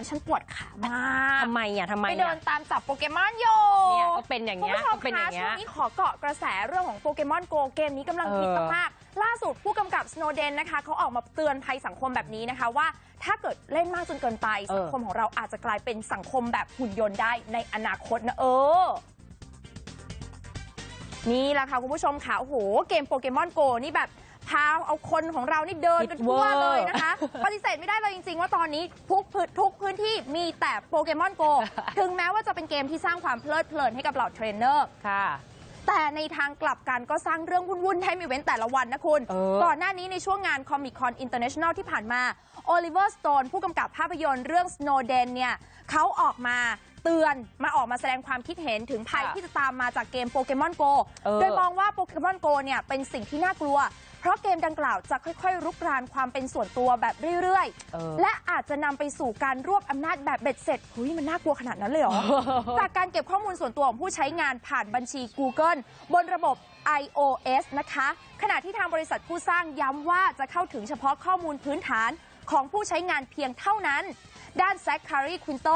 อนฉันปวดขามากทำไมอะทำไมไปเดิอะนตามจับโปเกมอนอยู่เนี่ยก็เป็นอย่างเงี้ยคุณผู้ชมก็เป็นอย่างเงี้คะยช่วงนี้ขอเกาะกระแสเรื่องของโปเกมอนโกเกมนี้กำลังเออฮิตมากๆล่าสุดผู้กำกับสโนเดนนะคะเขาออกมาเตือนภัยสังคมแบบนี้นะคะว่า ถ้าเกิดเล่นมากจนเกินไป สังคมของเราอาจจะกลายเป็นสังคมแบบหุ่นยนต์ได้ในอนาคตนะเออนี่แหละค่ะคุณผู้ชมค่ะโอ้โหเกมโปเกมอนโกนี่แบบ พาเอาคนของเรานี่เดินกันทั่วฮิตเวอร์เลยนะคะปฏิเสธไม่ได้เลยจริง ๆ ว่าตอนนี้ทุกพื้นทุกพื้นที่มีแต่โปเกมอนโกถึงแม้ว่าจะเป็นเกมที่สร้างความเพลิดเพลินให้กับเหล่าเทรนเนอร์ค่ะแต่ในทางกลับกันก็สร้างเรื่องวุ่นๆให้มีเว้นแต่ละวันนะคุณเออก่อนหน้านี้ในช่วงงาน Comic Con International ที่ผ่านมาโอลิเวอร์สโตนผู้กำกับภาพยนตร์เรื่อง Snowden เนี่ยเขาออกมาเตือนมาออกมาแสดงความคิดเห็นถึงภัยค่ะที่จะตามมาจากเกมโปเกมอนโกเออโดยมองว่าโปเกมอนโกเนี่ยเป็นสิ่งที่น่ากลัว เพราะเกมดังกล่าวจะค่อยๆรุกรานความเป็นส่วนตัวแบบเรื่อยเออๆและอาจจะนำไปสู่การรวบอำนาจแบบเบ็ดเสร็จหุยมันน่ากลัวขนาดนั้นเลยเหรอจากการเก็บข้อมูลส่วนตัวของผู้ใช้งานผ่านบัญชี Google บนระบบ iOS นะคะขณะที่ทางบริษัทผู้สร้างย้ำว่าจะเข้าถึงเฉพาะข้อมูลพื้นฐาน ของผู้ใช้งานเพียงเท่านั้น ด้านแซคคารีควินโต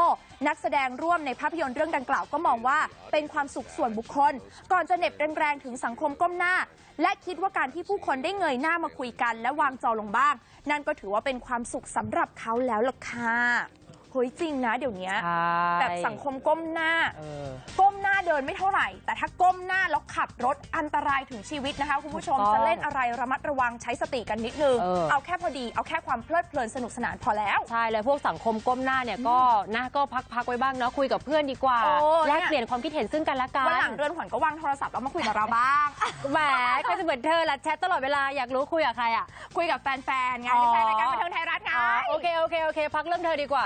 นักแสดงร่วมในภาพยนตร์เรื่องดังกล่าวก็มองว่า เป็นความสุขส่วนบุคคล ก่อนจะเหน็บแรงๆถึงสังคมก้มหน้า และคิดว่าการที่ผู้คนได้เงยหน้ามาคุยกัน และวางจอลงบ้าง นั่นก็ถือว่าเป็นความสุขสำหรับเขาแล้วล่ะค่ะ เฮ้ยจริงนะเดี๋ยวนี้ใช่แบบสังคมก้มหน้าเออก้มหน้าเดินไม่เท่าไหร่แต่ถ้าก้มหน้าแล้วขับรถอันตรายถึงชีวิตนะคะคุณผู้ชมถูกต้องจะเล่นอะไรระมัดระวังใช้สติกันนิดนึงเออเอาแค่พอดีเอาแค่ความเพลิดเพลินสนุกสนานพอแล้วใช่เลยพวกสังคมก้มหน้าเนี่ยก็นะก็พักพักๆไว้บ้างเนาะคุยกับเพื่อนดีกว่าโอ้แลกเนี่ยเปลี่ยนความคิดเห็นซึ่งกันและกันวันหลังเรือนขวัญก็วางโทรศัพท์แล้วมาคุยกับเราบ้างแหมใครจะเหมือนเธอล่ะแชทตลอดเวลาอยากรู้คุยกับใครอะคุยกับแฟนๆไงอ๋อแฟนรายการบันเทิงไทยรัฐไงอ๋อโอเคโอเคโอเคพักเรื่องเธอดีกว่า